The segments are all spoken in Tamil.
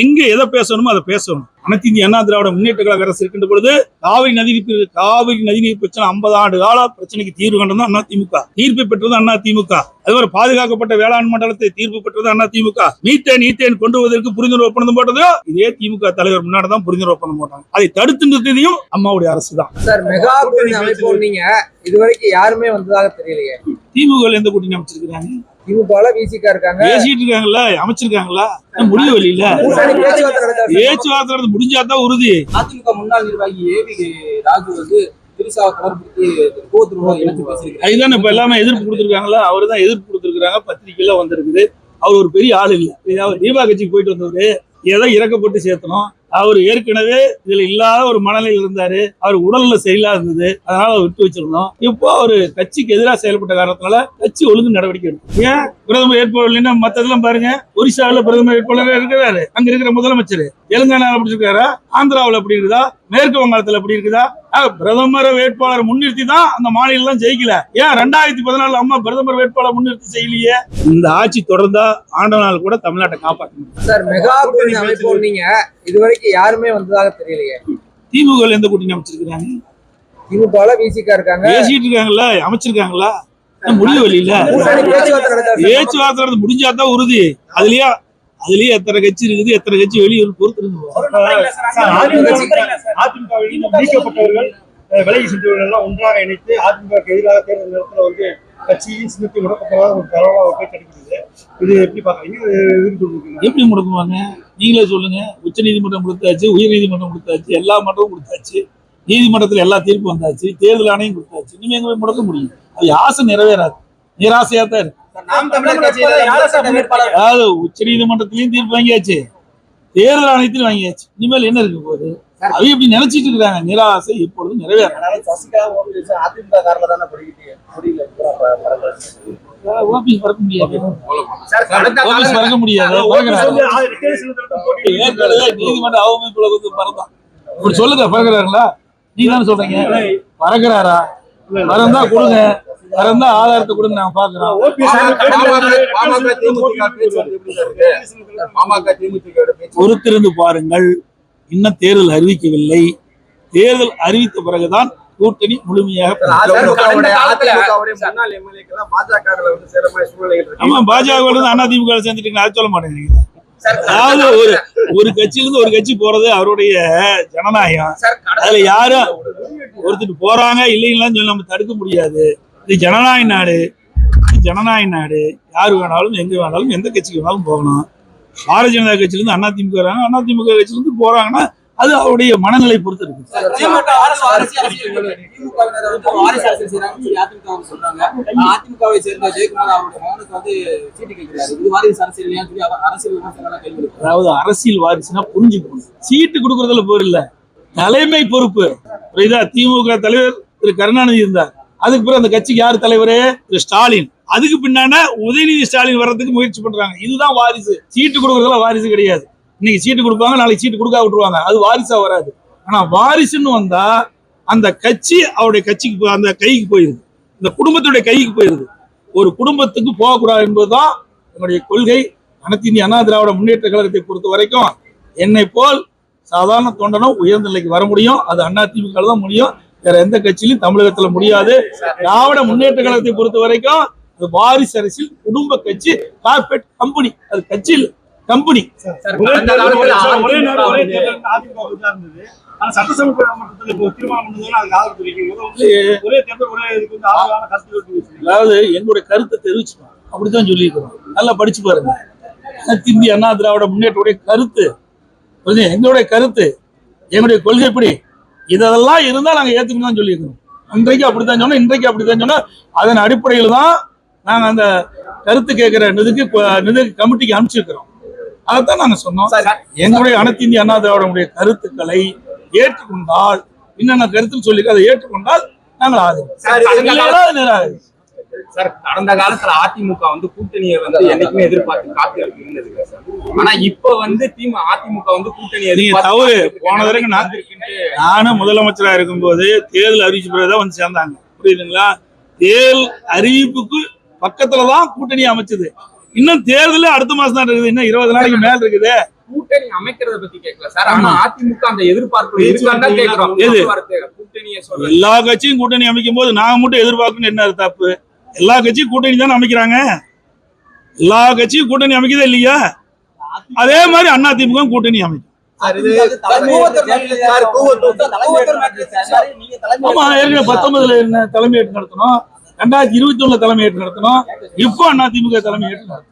எங்க எதை பேசணுமோ அதை பேசணும். அனைத்து இந்திய அண்ணா திராவிட முன்னேற்ற கழக அரசு இருக்கின்ற பொழுது காவிரி நதிநீர் காவிரி நதிநீர் பிரச்சனை ஐம்பது ஆண்டு கால பிரச்சனைக்கு தீர்வு கண்டது அண்ணா திமுக. தீர்ப்பு பெற்றது அண்ணா திமுக. அதுவரை பாதுகாக்கப்பட்ட வேளாண் மண்டலத்தை தீர்ப்பு பெற்றது அண்ணா திமுக. மீத்தேன் ஈத்தேன் கொண்டு வருவதற்கு புரிந்துணர்வு ஒப்பந்தம் போட்டதோ இதே திமுக தலைவர் முன்னாடி தான் புரிந்துணர்வு ஒப்பந்தம் போட்டாங்க. அதை தடுத்து நிறுத்தியதையும் அம்மாவுடைய அரசு தான். சார் மெகா அமைப்பு நீங்க. இதுவரைக்கும் யாருமே வந்ததாக தெரியலையே. திமுக எந்த கூட்டணி அமைச்சிருக்காங்க திமுகல விசிகா இருக்காங்க. பேசிட்டு இருக்காங்கல்ல அமைச்சிருக்காங்களா இல்ல கூட்டணி பேச்சுவார்த்தை நடந்து முடிஞ்சாதான் உறுதி. அதிமுக முன்னாள் நிர்வாகி ஏவி ராஜு வந்து அதுதானே இப்ப எல்லாமே எதிர்ப்பு கொடுத்துருக்காங்களா அவரு தான் எதிர்ப்பு கொடுத்துருக்காங்க பத்திரிக்கையில வந்திருக்குது. அவர் ஒரு பெரிய ஆள் இல்ல. தீபா கட்சிக்கு போயிட்டு வந்தவரு ஏதோ இறக்கப்பட்டு சேர்த்தணும். அவர் ஏற்கனவே இதுல இல்லாத ஒரு மனநிலையில் இருந்தாரு. அவர் உடல்ல சரியில்லாத இருந்தது. அதனால அவர் விட்டு வச்சிருந்தோம். இப்போ அவர் கட்சிக்கு எதிராக செயல்பட்ட காரணத்தினால கட்சி ஒழுங்கு நடவடிக்கை எடுக்கும். ஏன்? பிரதமர் வேட்பாளர் இல்லைன்னா மத்ததெல்லாம் பாருங்க. ஒரிசாவில் பிரதமர் வேட்பாளர் இருக்கிறாரு. அங்க இருக்கிற முதலமைச்சர். தெலுங்கானாவில் அப்படி இருக்காரா? ஆந்திராவில் அப்படி இருக்குதா? மேற்கு வங்காளத்துல அப்படி இருக்குதா? பிரதமர் வேட்பாளர் முன்னிறுத்தி தான் அந்த மாநிலம் எல்லாம் ஜெயிக்கல. ஏன் ரெண்டாயிரத்தி பதினாலு அம்மா பிரதமர் வேட்பாளர் முன்னிறுத்தி செய்யலையே? இந்த ஆட்சி தொடர்ந்தா ஆண்ட நாள் கூட தமிழ்நாட்டை காப்பாற்றணும் சார் மெகா கூட்டணி அமைப்பு நீங்க. இதுவரைக்கும் யாருமே வந்ததாக தெரியலையே. திமுக எந்த கூட்டணி அமைச்சிருக்காங்க திமுகல விசிகா இருக்காங்க. பேசிட்டு இருக்காங்கல்ல அமைச்சிருக்காங்களா இல்ல கூட்டணி பேச்சுவார்த்தை பேச்சுவார்த்தை முடிஞ்சாதான் உறுதி. அதுலயே அதுலயே எத்தனை கட்சி இருக்குது எத்தனை கட்சி வெளியூர் பொறுத்து நீக்கப்பட்டவர்கள் விலகி சென்றவர்கள் எல்லாம் ஒன்றாக இணைத்து அதிமுக எதிராக தேர்தல் நேரத்தில் வந்து கட்சியின் சின்னத்தை முடக்கப்படாத ஒரு ஒரு பேச்சு அடிக்கிறது. இது எப்படி பாக்குறீங்க எப்படி முடக்குவாங்க? நீங்களே சொல்லுங்க. உச்ச நீதிமன்றம் கொடுத்தாச்சு உயர் நீதிமன்றம் கொடுத்தாச்சு எல்லா மன்றமும் கொடுத்தாச்சு. நீதிமன்றத்துல எல்லா தீர்ப்பு வந்தாச்சு தேர்தல் ஆணையம் கொடுத்தாச்சு. நீங்க எங்க போய் முடக்க முடியும்? அது ஆசை நிறைவேறாது. நிராசையா தான் இருக்கு. அதாவது உச்ச நீதிமன்றத்திலயும் தீர்ப்பு வாங்கியாச்சு. தேர்தல் ஆணையத்திலும் வாங்கியாச்சு. இனிமேல் என்ன இருக்க போகுது? அது இப்படி நினைச்சிட்டு இருக்காங்க. நிராசை இப்பொழுது நிறைவேறாது சசிகலா ஓபிஎஸ் பறக்க முடியாது. ஓபிஎஸ். பறக்க முடியாது. நீதிமன்ற அவமதிப்புல வந்து பறந்தான் இப்படி சொல்லுங்க பறக்குறாங்களா நீங்க தானே சொல்றீங்க. பறக்குறாரா? பறந்தா கொடுங்க. பறந்தா ஆதாரத்தை கொடுங்க நாங்க பாக்குறோம். பொறுத்திருந்து பாருங்கள். இன்னும் தேர்தல் அறிவிக்கவில்லை. தேர்தல் அறிவித்த பிறகுதான் கூட்டணி முழுமையாக ஆமா பாஜக இருந்து அண்ணா திமுக சேர்ந்துட்டீங்க அது சொல்ல மாட்டேங்கிறீங்க. அதாவது ஒரு ஒரு கட்சியில இருந்து ஒரு கட்சி போறது அவருடைய ஜனநாயகம். அதுல யாரும் ஒருத்தர் போறாங்க இல்லைங்களான்னு சொல்லி நம்ம தடுக்க முடியாது. இது ஜனநாயக நாடு. ஜனநாயக நாடு. யார் வேணாலும் எங்க வேணாலும் எந்த கட்சிக்கு வேணாலும் போகணும் பாரதிய ஜனதா கட்சியில இருந்து அண்ணா திமுக வராங்க. அண்ணா திமுக கட்சியில இருந்து போறாங்கன்னா அது அவருடைய மனநிலை பொறுத்து இருக்கு. அதாவது அரசியல் வாரிசுனா புரிஞ்சுக்கணும் சீட்டு கொடுக்கறதுல போர் இல்ல. தலைமை பொறுப்பு. புரியுதா? திமுக தலைவர் திரு கருணாநிதி இருந்தார். அதுக்கு பிறகு அந்த கட்சிக்கு யார் தலைவர்? திரு ஸ்டாலின். அதுக்கு பின்னான உதயநிதி ஸ்டாலின் வர்றதுக்கு முயற்சி பண்றாங்க. இதுதான் வாரிசு. சீட்டு கொடுக்கறதுல வாரிசு கிடையாது. இன்னைக்கு சீட்டு கொடுப்பாங்க நாளைக்கு சீட்டு கொடுக்க விட்டுருவாங்க. அது வாரிசா வராது. ஆனா வாரிசுன்னு வந்தா அந்த கட்சி அவருடைய கட்சிக்கு போ- அந்த கைக்கு போயிருது. இந்த குடும்பத்துடைய கைக்கு போயிருது. ஒரு குடும்பத்துக்கு போகக்கூடாது என்பதுதான் என்னுடைய கொள்கை. அனைத்து இந்திய அண்ணா திராவிட முன்னேற்ற கழகத்தை பொறுத்த வரைக்கும் என்னை போல் சாதாரண தொண்டனும் உயர்ந்த நிலைக்கு வர முடியும். அது அண்ணா திமுக தான் முடியும். வேற எந்த கட்சியிலும் தமிழகத்துல முடியாது. திராவிட முன்னேற்ற கழகத்தை பொறுத்த வரைக்கும் அது வாரிசு அரசியல் குடும்ப கட்சி கார்பரேட் கம்பெனி அது கட்சி இல்ல கம்பெனி அதாவது எங்களுடைய கருத்தை தெரிவிச்சிட்டோம் அப்படித்தான் சொல்லியிருக்கிறோம். நல்லா படிச்சு பாருங்க. இந்திய அண்ணா திராவிட முன்னேற்றடைய கருத்து? எங்களுடைய கருத்து எங்களுடைய கொள்கை எப்படி இதெல்லாம் இருந்தா நாங்க ஏத்துக்கணும் தான் சொல்லியிருக்கிறோம். இன்றைக்கு அப்படித்தான் சொன்னோம் இன்றைக்கு அப்படித்தான் சொன்னோம். அதன் அடிப்படையில் தான் நாங்க அந்த கருத்து கேட்கிற நிதிக்கு நிதி கமிட்டிக்கு அனுப்பிச்சிருக்கிறோம். அதைத்தான் நாங்க சொன்னோம். எங்களுடைய அனைத்து இந்திய அண்ணா திராவிடமுடைய கருத்துக்களை ஏற்றுக்கொண்டால் என்னென்ன கருத்துன்னு சொல்லி அதை ஏற்றுக்கொண்டால் நாங்கள் ஆதரவு சார், கடந்த காலத்துல அதிமுக வந்து கூட்டணியை வந்து என்னைக்குமே எதிர்பார்த்து காத்து இருந்தது சார். ஆனா இப்ப வந்து திமுக அதிமுக வந்து கூட்டணி தவறு. போன தடவை நான் நானும் முதலமைச்சரா இருக்கும்போது தேர்தல் அறிவிச்ச பிறகுதான் வந்து சேர்ந்தாங்க. புரியுதுங்களா? தேர்தல் அறிவிப்புக்கு பக்கத்துல தான் கூட்டணி அமைச்சது. இன்னும் தேர்தல் அடுத்த மாசம் தான் இருக்குது. இன்னும் இருபது நாளைக்கு மேல இருக்குது. கூட்டணி அமைக்கிறத பத்தி கேட்கல சார். ஆனா அதிமுக அந்த எதிர்பார்ப்பு இருக்கான்னு? வார்த்தை, கூட்டணியை எல்லா கட்சியும் கூட்டணி அமைக்கும் போது நாங்க மட்டும் எதிர்பார்க்கணும் என்ன தப்பு? எல்லா கட்சியும் கூட்டணி தானே அமைக்கிறாங்க? எல்லா கட்சியும் கூட்டணி அமைக்கதே இல்லையா? அதே மாதிரி அண்ணா திமுக கூட்டணி அமைக்கும். ஆமா ஏற்கனவே பத்தொன்பதுல என்ன தலைமையேற்று நடத்தணும்? ரெண்டாயிரத்தி இருபத்தி ஒண்ணுல தலைமையேற்று நடத்தணும். இப்போ அண்ணா திமுக தலைமையேற்று நடத்தணும்.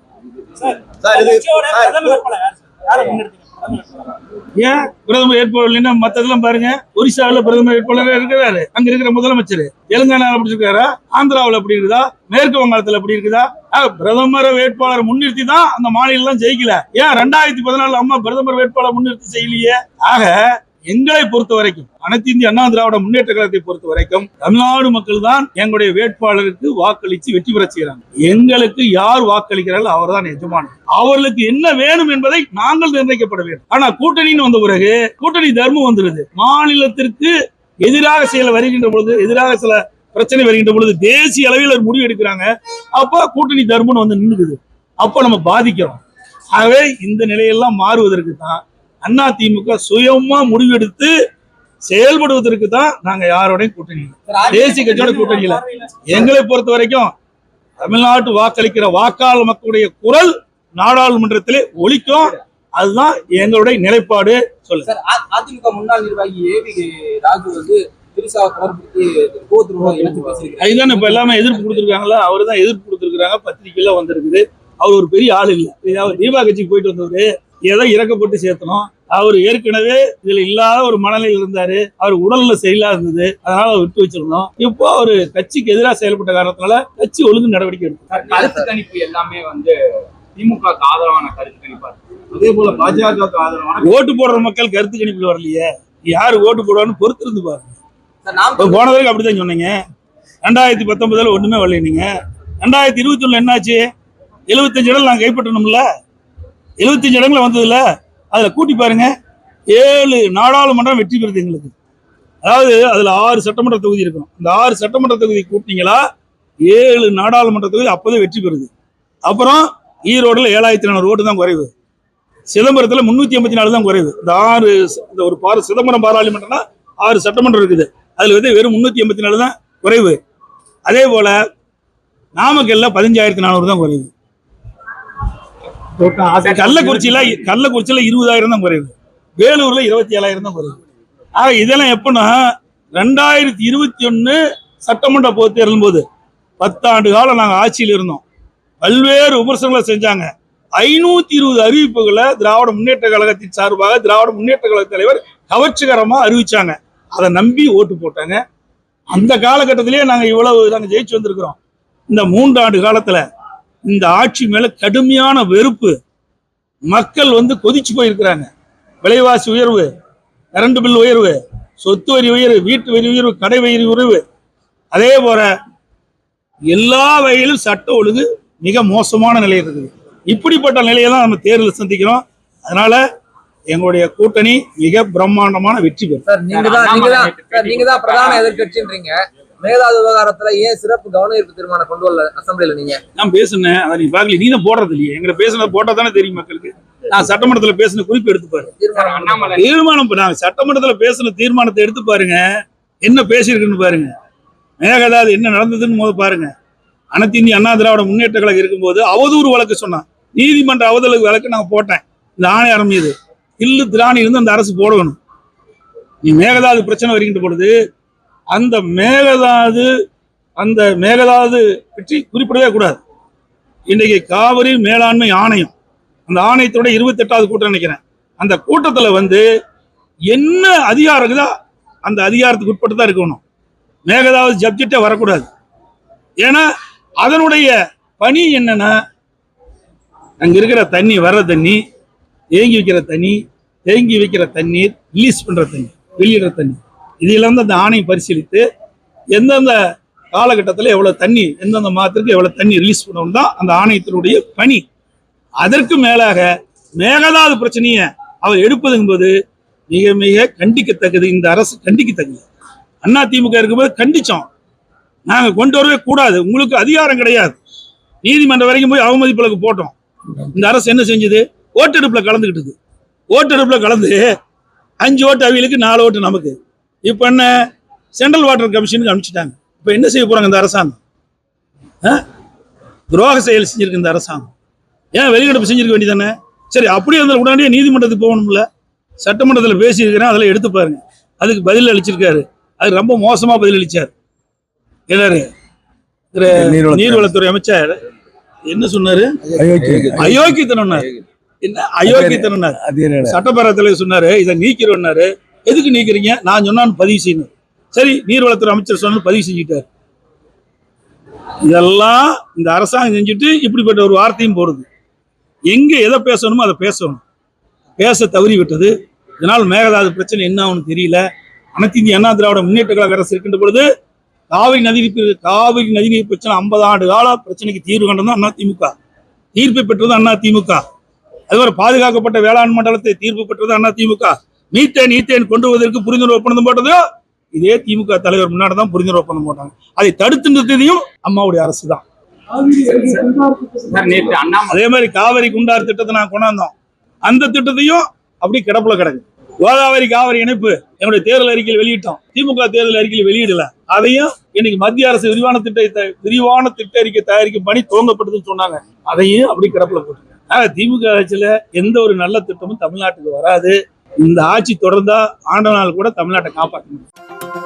ஏன்? பிரதமர் வேட்பாளர் மத்ததெல்லாம் பாருங்க. ஒரிசாவில் பிரதமர் வேட்பாளர் இருக்கிறாரு அங்க இருக்கிற முதலமைச்சர். தெலுங்கானால அப்படி இருக்காரா ஆந்திராவில் அப்படி இருக்குதா? மேற்கு வங்காளத்துல அப்படி இருக்குதா? பிரதமர் வேட்பாளர் முன்னிறுத்தி தான் அந்த மாநிலம் ஜெயிக்கல. ஏன் ரெண்டாயிரத்தி பதினாலு அம்மா பிரதமர் வேட்பாளர் முன்னிறுத்தி செய்யலையே? ஆக எங்களை பொறுத்த வரைக்கும் அனைத்து இந்திய அண்ணா திராவிட முன்னேற்ற கழகத்தை பொறுத்த வரைக்கும் தமிழ்நாடு மக்கள் தான் எங்களுடைய வேட்பாளருக்கு வாக்களித்து வெற்றி பெற செய்கிறாங்க. எங்களுக்கு யார் வாக்களிக்கிறார்கள் அவர்தான் எஜமானர். அவர்களுக்கு என்ன வேணும் என்பதை நாங்கள் நிர்ணயிக்கப்பட வேண்டும். ஆனா கூட்டணின்னு வந்த பிறகு கூட்டணி தர்மம் வந்துருது. மாநிலத்திற்கு எதிராக செயல் வருகின்ற பொழுது எதிராக சில பிரச்சனை வருகின்ற பொழுது தேசிய அளவில் ஒரு முடிவு எடுக்கிறாங்க. அப்ப கூட்டணி தர்மம்னு வந்து நின்றுக்குது அப்ப நம்ம பாதிக்கிறோம். ஆகவே இந்த நிலையெல்லாம் மாறுவதற்கு தான் அண்ணா திமுக சுயமா முடிவெடுத்து செயல்படுவதற்கு தான் நாங்க யாரோடையும் கூட்டணி. தேசிய கட்சியோட கூட்டணி இல்லை. எங்களை பொறுத்த வரைக்கும் தமிழ்நாட்டு வாக்களிக்கிற வாக்காளர் மக்களுடைய குரல் நாடாளுமன்றத்திலே ஒலிக்கும். அதுதான் எங்களுடைய நிலைப்பாடு. சொல்லு அதிமுக முன்னாள் நிர்வாகி ஏவி ராஜு வந்து அதுதானே இப்ப எல்லாமே எதிர்ப்பு கொடுத்துருக்காங்களா அவரு தான் எதிர்ப்பு கொடுத்துருக்காங்க பத்திரிக்கையில வந்திருக்குது. அவர் ஒரு பெரிய ஆள் இல்லை. தீபா கட்சிக்கு போயிட்டு வந்தவரு ஏதோ இறக்கப்பட்டு சேர்த்தணும். அவர் ஏற்கனவே இதுல இல்லாத ஒரு மனநிலையில் இருந்தாரு. அவர் உடல்ல சரியில்லாத இருந்தது. அதனால விட்டு வச்சிருந்தோம். இப்போ அவர் கட்சிக்கு எதிராக செயல்பட்ட காரணத்தினால கட்சி ஒழுங்கு நடவடிக்கை எடுக்கும் கருத்து கணிப்பு எல்லாமே வந்து திமுக ஆதரவான கருத்து கணிப்பா. அதே போல பாஜக ஆதரவான ஓட்டு போடுற மக்கள் கருத்து கணிப்பில் வரலையே. யாரு ஓட்டு போடுவான்னு பொறுத்திருந்து பாருங்க. சார் நாம் இப்போ போன தடவை அப்படிதான் சொன்னீங்க. ரெண்டாயிரத்தி பத்தொன்பதுல ஒண்ணுமே வரல நீங்க. ரெண்டாயிரத்தி இருபத்தி ஒண்ணுல என்னாச்சு? எழுபத்தஞ்சு இடம் நாங்க கைப்பற்றணும்ல. எழுபத்தஞ்சு இடங்கள் வந்ததில்ல அதில் கூட்டி பாருங்க ஏழு நாடாளுமன்றம் வெற்றி பெறுது எங்களுக்கு. அதாவது அதில் ஆறு சட்டமன்ற தொகுதி இருக்கும். இந்த ஆறு சட்டமன்ற தொகுதி கூட்டினீங்களா ஏழு நாடாளுமன்ற தொகுதி அப்போதே வெற்றி பெறுது. அப்புறம் ஈரோடில் ஏழாயிரத்தி நானூறு ஓட்டு தான் குறைவு. சிதம்பரத்தில் முந்நூற்றி ஐம்பத்தி நாலு தான் குறைவு. இந்த ஆறு இந்த ஒரு பாரு சிதம்பரம் பாராளுமன்றம்னா ஆறு சட்டமன்றம் இருக்குது. அதில் வந்து வெறும் முந்நூற்றி எண்பத்தி நாலு தான் குறைவு. அதே போல் நாமக்கல்ல பதினஞ்சாயிரத்தி நானூறு தான் குறைவு. கள்ளக்குறிச்சியில கள்ளக்குறிச்சியில இருபதாயிரம் தான் குறைவு வேலூர்ல இருபத்தி ஏழாயிரம் தான் குறைவு ஆக இதெல்லாம் எப்பன்னா ரெண்டாயிரத்தி இருபத்தி ஒண்ணு சட்டமன்ற பொதுத் தேர்தலும் போது பத்தாண்டு காலம் நாங்க ஆட்சியில் இருந்தோம். பல்வேறு விமர்சனங்களை செஞ்சாங்க. ஐநூத்தி இருபது அறிவிப்புகளை திராவிட முன்னேற்ற கழகத்தின் சார்பாக திராவிட முன்னேற்ற கழக தலைவர் கவர்ச்சிகரமா அறிவிச்சாங்க. அதை நம்பி ஓட்டு போட்டாங்க. அந்த காலகட்டத்திலேயே நாங்க இவ்வளவு நாங்க ஜெயிச்சு வந்திருக்கிறோம். இந்த மூன்றாண்டு காலத்துல இந்த ஆட்சி மேல கடுமையான வெறுப்பு. மக்கள் வந்து கொதிச்சு போயிருக்கிறாங்க. விலைவாசி உயர்வு கரண்ட் பில் உயர்வு சொத்து வரி உயர்வு வீட்டு வரி உயர்வு கடை வரி உயர்வு. அதே போல எல்லா வகையிலும் சட்ட ஒழுங்கு மிக மோசமான நிலை இருக்குது. இப்படிப்பட்ட நிலையை தான் நம்ம தேர்தல் சந்திக்கிறோம். அதனால எங்களுடைய கூட்டணி மிக பிரம்மாண்டமான வெற்றி பெறும். நீங்க தான் பிரதான எதிர்க்கட்சின்றீங்க. மேகதாது விவகாரத்துல ஏன் சிறப்பு கவன ஈர்ப்பு தீர்மானம் கொண்டு வரல அசம்பிளில நீங்க? நான் பேசுனேன். அதை நீ பார்க்கல நீ தான் போடுறது இல்லையே எங்களை பேசுனது போட்டா தானே தெரியும் மக்களுக்கு? நான் சட்டமன்றத்தில் பேசின குறிப்பு எடுத்து பாரு தீர்மானம் நாங்க சட்டமன்றத்தில் பேசின தீர்மானத்தை எடுத்து பாருங்க. என்ன பேசியிருக்குன்னு பாருங்க. மேகதாது என்ன நடந்ததுன்னு போது பாருங்க. அனைத்து இந்திய அண்ணா திராவிட முன்னேற்ற கழகம் இருக்கும்போது அவதூறு வழக்கு சொன்னான். நீதிமன்ற அவதூறு வழக்கு நான் போட்டேன். இந்த ஆணையாரம் மீது. இல்லு திராணி இருந்து அந்த அரசு போடணும். நீ மேகதாது பிரச்சனை வருகின்ற பொழுது அந்த மேகதாது அந்த மேகதாது பற்றி குறிப்பிடவே கூடாது. இன்றைக்கு காவிரி மேலாண்மை ஆணையம் அந்த ஆணையத்தோட இருபத்தெட்டாவது கூட்டம் நினைக்கிறேன். அந்த கூட்டத்தில் வந்து என்ன அதிகாரம் இருக்குதோ அந்த அதிகாரத்துக்கு உட்பட்டு தான் இருக்கணும். மேகதாவது சப்ஜெக்டே வரக்கூடாது. ஏன்னா அதனுடைய பணி என்னன்னா அங்கே இருக்கிற தண்ணி வர்ற தண்ணி தேங்கி வைக்கிற தண்ணி தேங்கி வைக்கிற தண்ணீர் ரிலீஸ் பண்ணுற தண்ணி வெளியிடுற தண்ணி. இதிலிருந்து அந்த ஆணையம் பரிசீலித்து எந்தெந்த காலகட்டத்தில் எவ்வளோ தண்ணி எந்தெந்த மாதத்திற்கு எவ்வளோ தண்ணி ரிலீஸ் பண்ணணும் தான் அந்த ஆணையத்தினுடைய பணி. அதற்கு மேலாக மேகதாது பிரச்சனையை அவர் எடுப்பதுங்கும்போது மிக மிக கண்டிக்கத்தக்கது. இந்த அரசு கண்டிக்கத்தக்கது. அண்ணா திமுக இருக்கும்போது கண்டிச்சோம். நாங்கள் கொண்டு வரவே கூடாது. உங்களுக்கு அதிகாரம் கிடையாது. நீதிமன்றம் வரைக்கும் போய் அவமதிப்புகளுக்கு போட்டோம். இந்த அரசு என்ன செஞ்சது? ஓட்டெடுப்பில் கலந்துக்கிட்டது ஓட்டெடுப்பில் கலந்து அஞ்சு ஓட்டு அவிகளுக்கு நாலு ஓட்டு நமக்கு. இப்போ என்ன சென்ட்ரல் வாட்டர் கமிஷனுக்கு அனுப்பிச்சிட்டாங்க. இப்போ என்ன செய்ய போறாங்க இந்த அரசாங்கம்? துரோக செயல் செஞ்சிருக்கு இந்த அரசாங்கம். ஏன் வெளிநடப்பு செஞ்சிருக்க வேண்டியதானே சரி அப்படியே இருந்தால் உடனடியே நீதிமன்றத்துக்கு போகணும்ல. சட்டமன்றத்தில் பேசியிருக்கிறேன் அதில் எடுத்து பாருங்க. அதுக்கு பதில் அளிச்சிருக்காரு. அது ரொம்ப மோசமா பதில் அளிச்சார். எல்லாரு திரு நீர்வளத்துறை அமைச்சர். என்ன சொன்னாரு? அயோக்கியத்தனம். என்ன? அயோக்கியத்தனம் சட்டப்பேரவை தலைவர் சொன்னாரு இதை நீக்கிறோம்னாரு. எதுக்கு நீக்கிறீங்க? நான் சொன்னான்னு பதிவு செய்யணும். சரி நீர்வளத்துறை அமைச்சர் சொன்னு பதிவு செஞ்சுட்டார். இதெல்லாம் இந்த அரசாங்கம் செஞ்சுட்டு இப்படிப்பட்ட ஒரு வார்த்தையும் போடுது. எங்க எதை பேசணுமோ அதை பேசணும். பேச தவறி விட்டது. இதனால் மேகதாது பிரச்சனை என்ன ஆகும்னு தெரியல. அனைத்து இந்திய அண்ணா திராவிட முன்னேற்ற கழக அரசு இருக்கின்ற பொழுது காவிரி நதிநீர் பிர- காவிரி நதிநீர் பிரச்சனை ஐம்பது ஆண்டு கால பிரச்சனைக்கு தீர்வு கண்டது அண்ணா திமுக. தீர்ப்பு பெற்றது அண்ணா திமுக. அதுவரை பாதுகாக்கப்பட்ட வேளாண் மண்டலத்தை தீர்ப்பு பெற்றது அண்ணா திமுக. மீத்தேன் ஈத்தேன் கொண்டு வருவதற்கு புரிந்துணர்வு ஒப்பந்தம் போட்டது இதே திமுக தலைவர் முன்னாடி தான் புரிந்துணர்வு ஒப்பந்தம் போட்டாங்க. அதை தடுத்து நிறுத்தியதையும் அம்மாவுடைய அரசு தான். அதே மாதிரி காவிரி குண்டார் திட்டத்தை நான் கொண்டாந்தோம். அந்த திட்டத்தையும் அப்படி கிடப்புல கிடக்கு. கோதாவரி காவிரி இணைப்பு என்னுடைய தேர்தல் அறிக்கையில் வெளியிட்டோம். திமுக தேர்தல் அறிக்கையில் வெளியிடல. அதையும் இன்னைக்கு மத்திய அரசு விரிவான திட்ட விரிவான திட்ட அறிக்கை தயாரிக்கும் பணி துவங்கப்பட்டதுன்னு சொன்னாங்க. அதையும் அப்படி கிடப்புல ஆக திமுக ஆட்சியில எந்த ஒரு நல்ல திட்டமும் தமிழ்நாட்டுக்கு வராது. இந்த ஆட்சி தொடர்ந்தா ஆண்ட நாள் கூட தமிழ்நாட்டை காப்பாற்றணும்